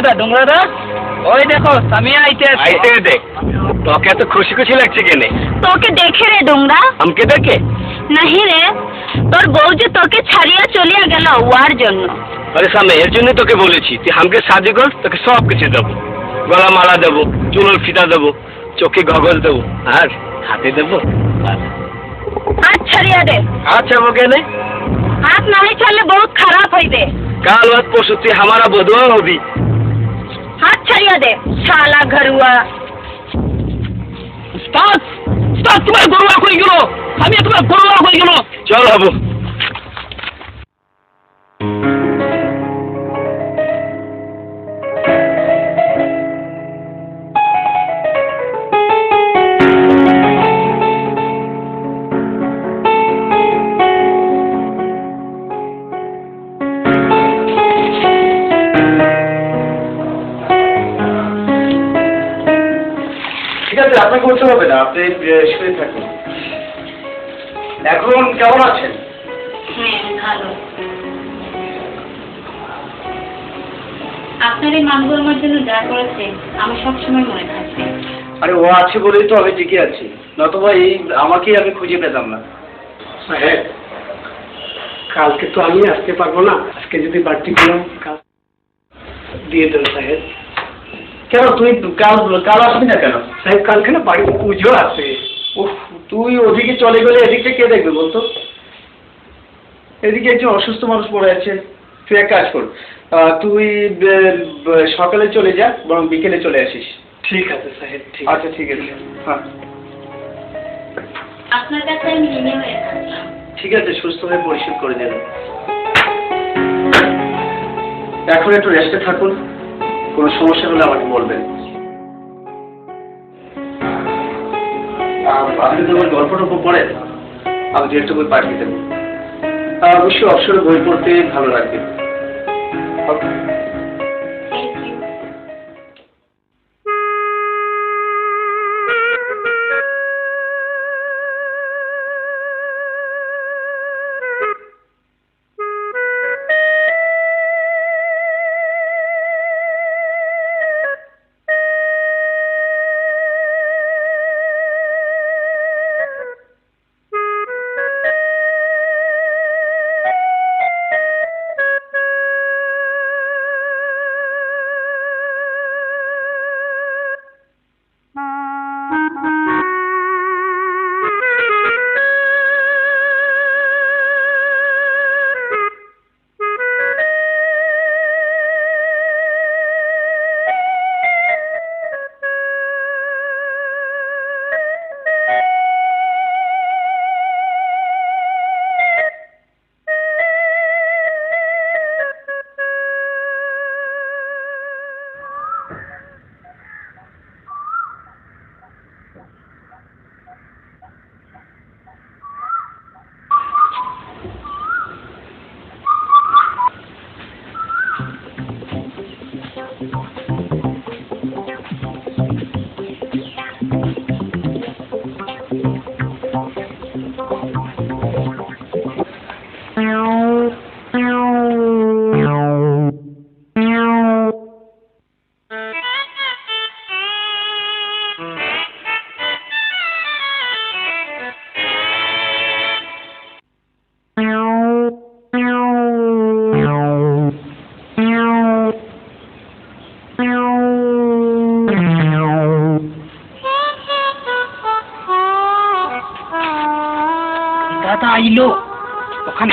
ডুংরাদা ডুংরাদা? ওই দেখো সামিয়া আইতে আছে। আইতে দেখ তোকে এত খুশি খুশি লাগছে কেনে? তোকে দেখে রে ডুংরা। আমকে দেখে? নাহি রে তোর বউ যে তোকে ছাড়িয়া চলিয়া গেল ওয়ার জন্য। আরে সামনে এর জন্য তোকে বলেছি তুই আমাকে সাহায্য কর তোকে সব কিছু দেবো। গলা মালা দেবো চুলোর ফিতা দেবো চোখে গগল দেবো আর হাতে দেবো হাত ছাড়িয়া দে। আচ্ছা ওকে নে হাত নাহি ছাড়লে বহুত খারাপ হইবে। কাল বাদ পরশু তুই আমারা বধুয়া হবি। হাত ছাড়িয়া দে শালা ঘরুয়া উস্তাদ উস্তাদ তোমার গরুয়া হয়ে গেল সামিয়া তোমার গরুয়া হয়ে গেল চল হবু ঠিক আপনাকে বলতে হবে না আপনি শুয়ে থাকুন। এখন কেমন আছেন? হ্যাঁ ভালো। আপনার এই মানগুলো আমার জন্য যা করেছে আমার সবসময় মনে থাকবে আরে ও আছে বলেই তো আমি টিকে আছি। নতবা এই আমাকেই আমি খুঁজে পেতাম না। সাহেব কালকে তো আমি আসতে পারব না। আজকে যদি বাড়তি কোনো কাজ দিয়ে দেন সাহেব। কেন তুই কাল কাল আসবি না কেন? সাহেব কালকে না বাড়িতে পুজো আছে। উফ তুই ওদিকে চলে গেলে এদিকটা কে দেখবে বলতো? এদিকে একজন অসুস্থ মানুষ পড়ে আছে। তুই এক কাজ কর তুই সকালে চলে যা বরং বিকেলে চলে আসিস। ঠিক আছে সাহেব ঠিক আচ্ছা ঠিক আছে। হ্যাঁ। আপনার কাছে আমি ঋণী হয়ে ঠিক আছে সুস্থ হয়ে পরিশোধ করে দেবেন। এখন একটু রেস্টে থাকুন। কোনো সমস্যা হলে আমাকে বলবেন। আপনি তো আমার গল্পটা খুব পড়েন। আমি দু একটা বই পাঠিয়ে দেবো। অবশ্যই অবসরে বই পড়তে ভালো লাগবে। Thank you. Tata, ilo! bukan.